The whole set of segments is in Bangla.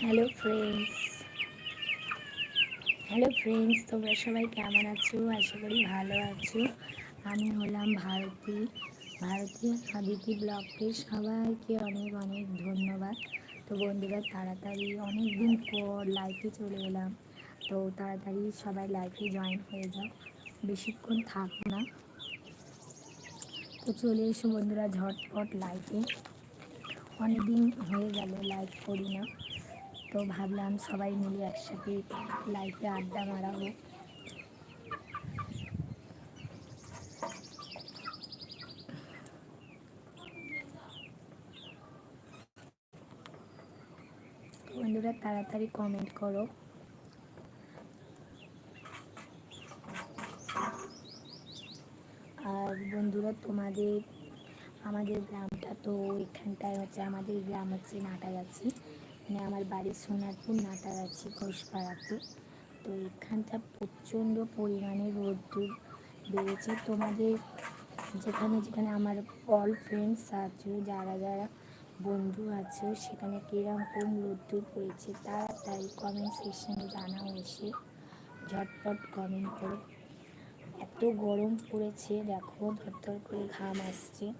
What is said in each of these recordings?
হ্যালো ফ্রেন্ডস হ্যালো ফ্রেন্ডস তোমরা সবাই কেমন আছো? আশা করি ভালো আছো। আমি হলাম ভারতী। ভারতী আদিতি ব্লগকে সবাইকে অনেক অনেক ধন্যবাদ। তো বন্ধুরা, তাড়াতাড়ি অনেক দিন পর লাইফে চলে এলাম। তো তাড়াতাড়ি সবাই লাইফে জয়েন হয়ে যাও। বেশিক্ষণ থাকো না। তো চলে এসো বন্ধুরা ঝটপট লাইফে অনেকদিন হয়ে গেল লাইভ করি না। তো ভাবলাম সবাই মিলে একসাথে লাইফে আড্ডা মারাবো। বন্ধুরা, তাড়াতাড়ি কমেন্ট করো। আর বন্ধুরা, তোমাদের, আমাদের গ্রামটা তো এখানটায় হচ্ছে, আমাদের গ্রাম হচ্ছে নাটাগাছি মানে আমার বাড়ি সোনারপুর নাটাগাছি ঘোষপাড়াতে। তো এখানটা প্রচণ্ড পরিমাণে রোদ্দুর বেড়েছে। তোমাদের যেখানে যেখানে আমার অল ফ্রেন্ডস আছে, যারা যারা বন্ধু আছে, সেখানে কীরকম রোদ্দুর পড়েছে তাড়াতাড়ি কমেন্ট সেকশনে জানাও এসে। ঝটপট কমেন্ট করে। এত গরম পড়েছে, দেখো ধর করে ঘাম আসছে।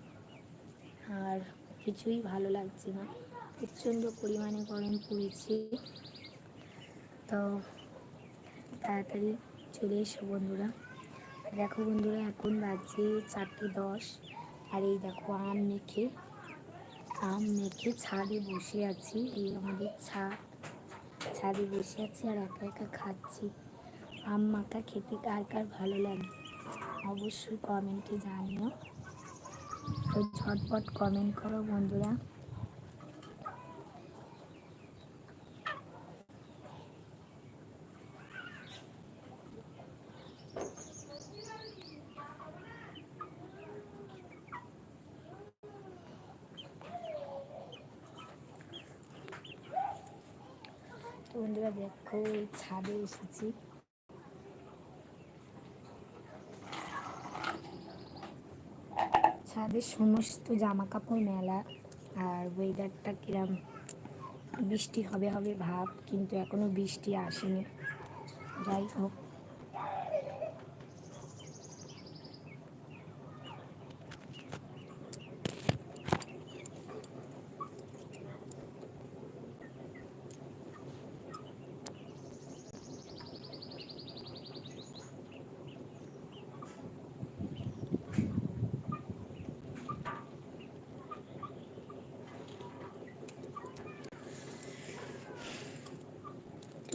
আর কিছুই ভালো লাগছে না। প্রচণ্ড পরিমাণে গরম পড়েছে। তো তাড়াতাড়ি চলে এসো বন্ধুরা। দেখো বন্ধুরা, এখন বাজে চারটে দশ। আর এই দেখো আম মেখে আম মেখে ছাদে বসে আছি। এই আমাদের ছাদ, ছাদে বসে আছি আর একা একা খাচ্ছি। আম মাখা খেতে কার কার ভালো লাগে? অবশ্যই কমেন্টে জানিও। তো ঝটপট কমেন্ট করো বন্ধুরা। বন্ধুরা দেখো, এই ছাদে এসেছি। ছাদের সমস্ত জামা কাপড় মেলা, আর ওয়েদারটা কিরম বৃষ্টি হবে হবে ভাব, কিন্তু এখনও বৃষ্টি আসেনি। যাই হোক।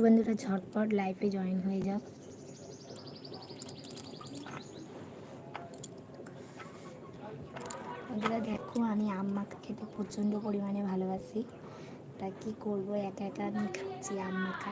বন্ধুরা, ঝটপট লাইফে জয়েন হয়ে যাও। বন্ধুরা, দেখো, আমি আম মাখা খেতে প্রচণ্ড পরিমাণে ভালোবাসি। তা কী করব? একা একা আমি খাচ্ছি আম মাখা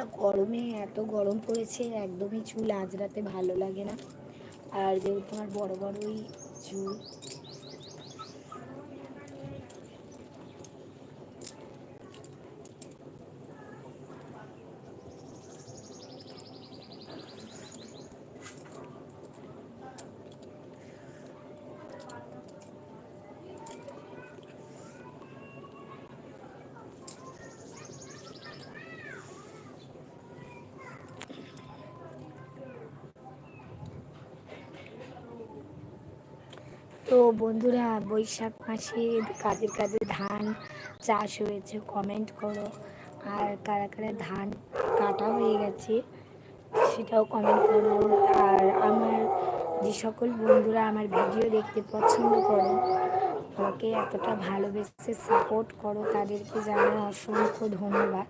আমাদের গরমে, এত গরম পড়েছে, একদমই চুল আজরাতে ভালো লাগে না। আর যেহেতু আমার বড় বড়ই চুল তো বন্ধুরা, বৈশাখ মাসে কাদের কাদের ধান চাষ হয়েছে কমেন্ট করো। আর কারা কারা ধান কাটা হয়ে গেছে সেটাও কমেন্ট করো। আর আমার যে সকল বন্ধুরা আমার ভিডিও দেখতে পছন্দ করো, আমাকে এতটা ভালোবেসে সাপোর্ট করো, তাদেরকে জানাই অসংখ্য ধন্যবাদ।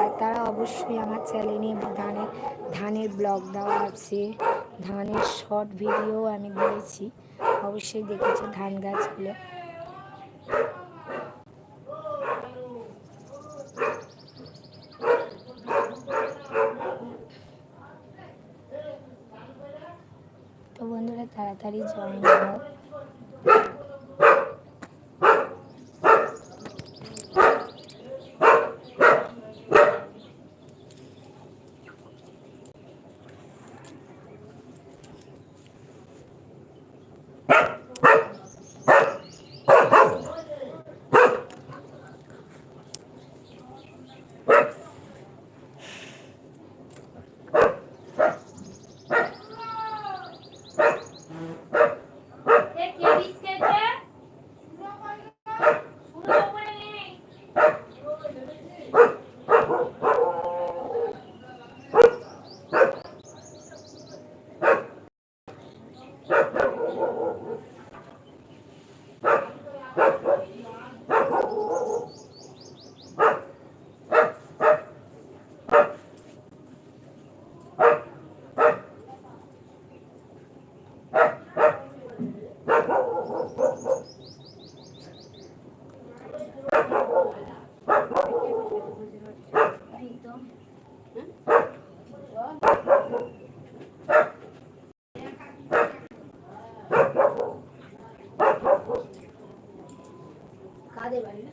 আর তারা অবশ্যই আমার চ্যানেলে ধানের ধানের ব্লগ দেওয়া আছে। ধানের শর্ট ভিডিও আমি দিয়েছি। অবশ্যই দেখেছ ধান গাছগুলো। তো বন্ধুরা তাড়াতাড়ি জয়েন হও কাদের বাড়ি না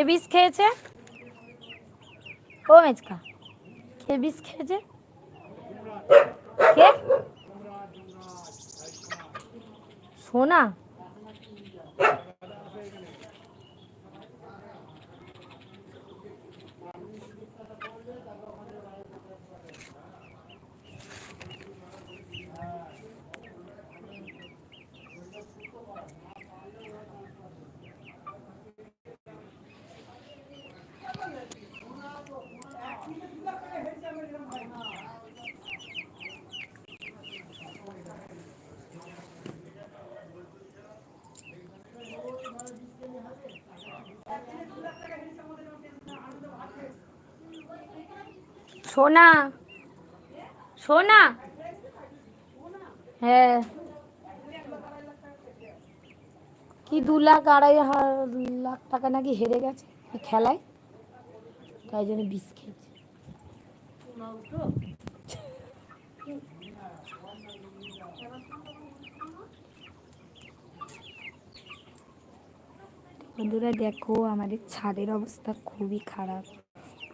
কে বিষ খেয়েছে? ও মেজকা কে বিষ খেয়েছে? কে? সোনা? সোনা। সোনা? হ্যাঁ। কি দু লাখ আড়াই লাখ টাকা নাকি হেরে গেছে খেলায়? তাই জন্য বিষ খেয়েছে। বন্ধুরা দেখো, আমাদের ছাদের অবস্থা খুবই খারাপ।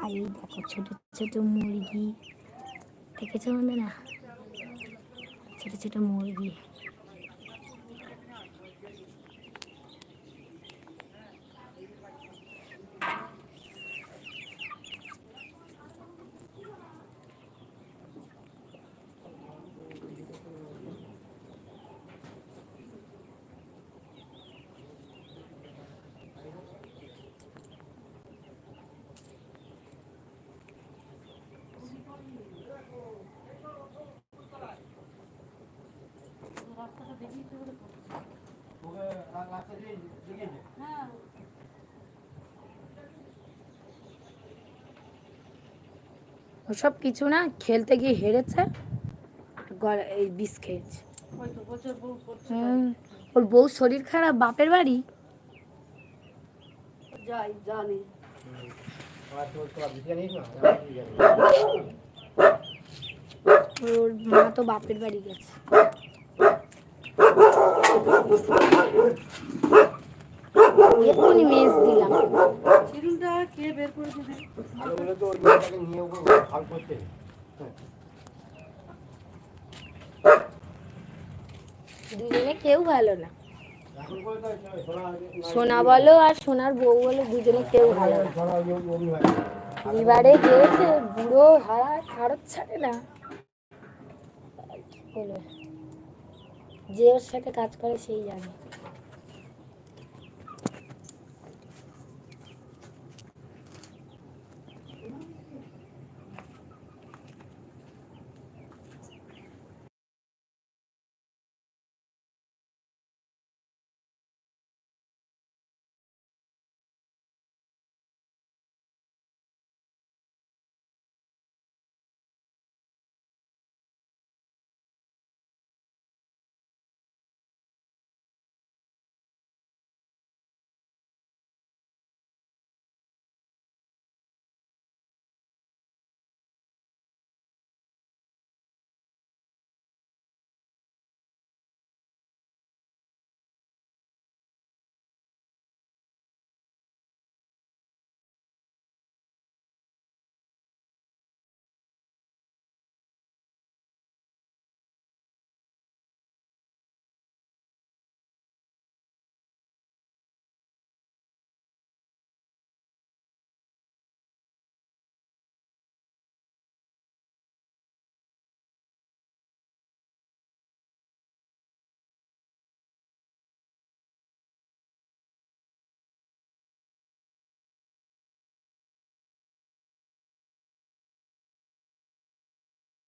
আর এই দেখো ছোট ছোট মুরগি। দেখেছ না ছোট ছোট মুরগি। ওসব কিছু না খেলতে গিয়ে হেরেছে এই বিষ খেয়েছে। ওর বউ শরীর খারাপ বাপের বাড়ি? যাই জানি। ওর মা তো বাপের বাড়ি গেছে। এক্ষুনি দিলাম। কে বের করে দেবে? ভালো বলে তো ওই মেয়েটাকে নিয়ে ওকে হাল করছে দুজনে কেউ ভালো না। সোনা বলো আর সোনার বউ বলো দুজনে কেউ ভালো না। এবারে যে বুড়ো হারা হারত ছাড়ে না যে ওর সাথে কাজ করে সেই জানে।